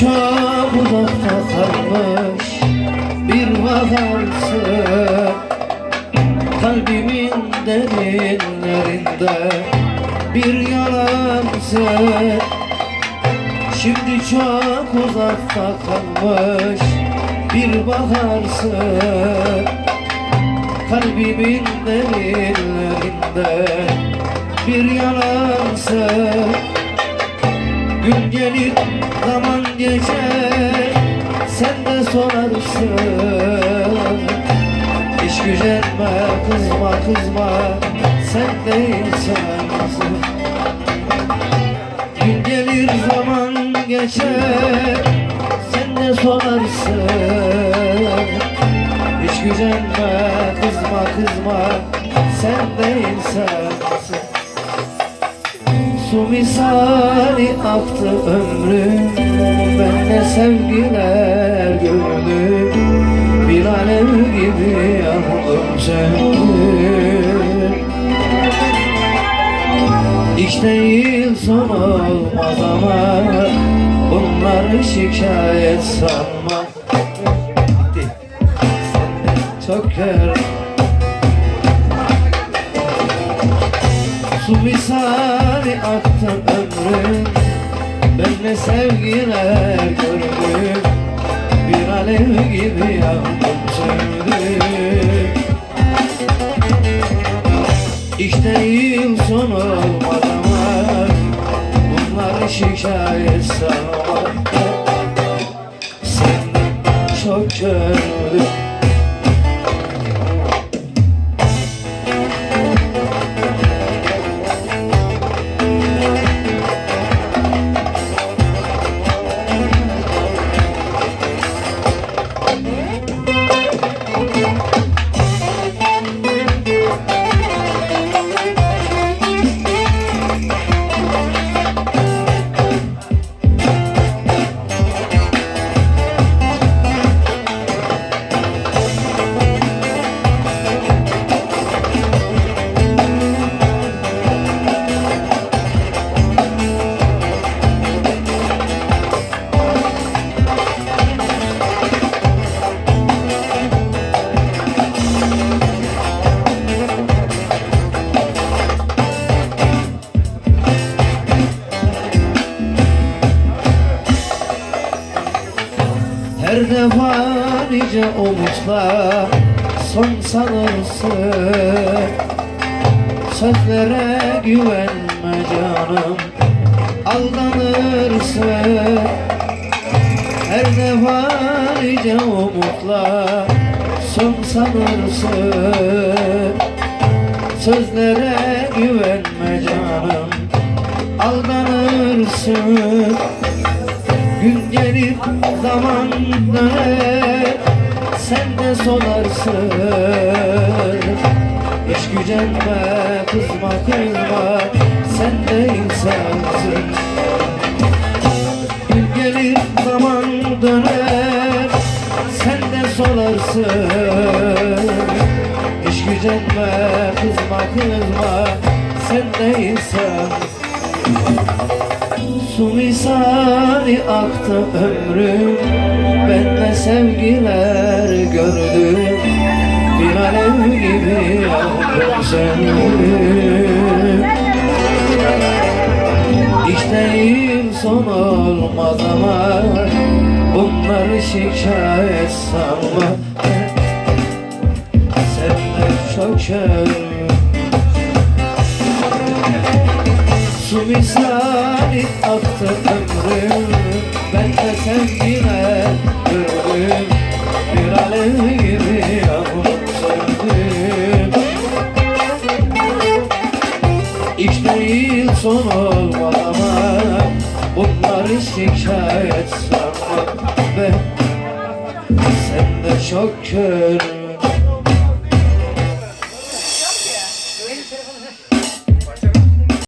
Çok uzakta kalmış bir bakarsın Kalbimin derinlerinde bir yalansın Şimdi çok uzakta kalmış bir bakarsın Kalbimin derinlerinde bir yalansın Gün gelir zaman geçer. Sen de sorarsın Hiç gücenme kızma kızma. Sen de insansın Gün gelir zaman geçer. Sen de sorarsın Hiç gücenme kızma kızma. Sen de insansın Su misali aktı ömrüm Ben de sevgiler gördüm Bir alev gibi yandım söndüm Hiç değil son olmaz ama Bunları şikayet sanma. Çok kör Su misali aktı ömrüm Ben de sevgiler gördüm Bir alev gibi yandım söndüm İşte yıl son olmaz ama Bunları şikayet sanma Senden çok gördüm Her defa nice umutla son sanırsın Sözlere güvenme canım. Aldanırsın. Her defa nice umutla son sanırsın Sözlere güvenme canım. Aldanırsın Gün gelir zaman döner Sen de sorarsın Hiç gücenme kızma kızma Sen de insansın. Gün gelir zaman döner Sen de sorarsın Hiç gücenme kızma kızma Sen de insansın Su misali aktı ömrüm Ben de sevgiler gördüm Bir alev gibi yandım söndüm İşte yıl son olmaz ama Bunları şikayet sanma. Sen de çok şöyle Su misali aktı ömrüm Ben de sevgiler gördüm Bir alev gibi yanıp söndüm. İşte yıl son olmaz ama Bunları şikayet sanma be Sen de çok kör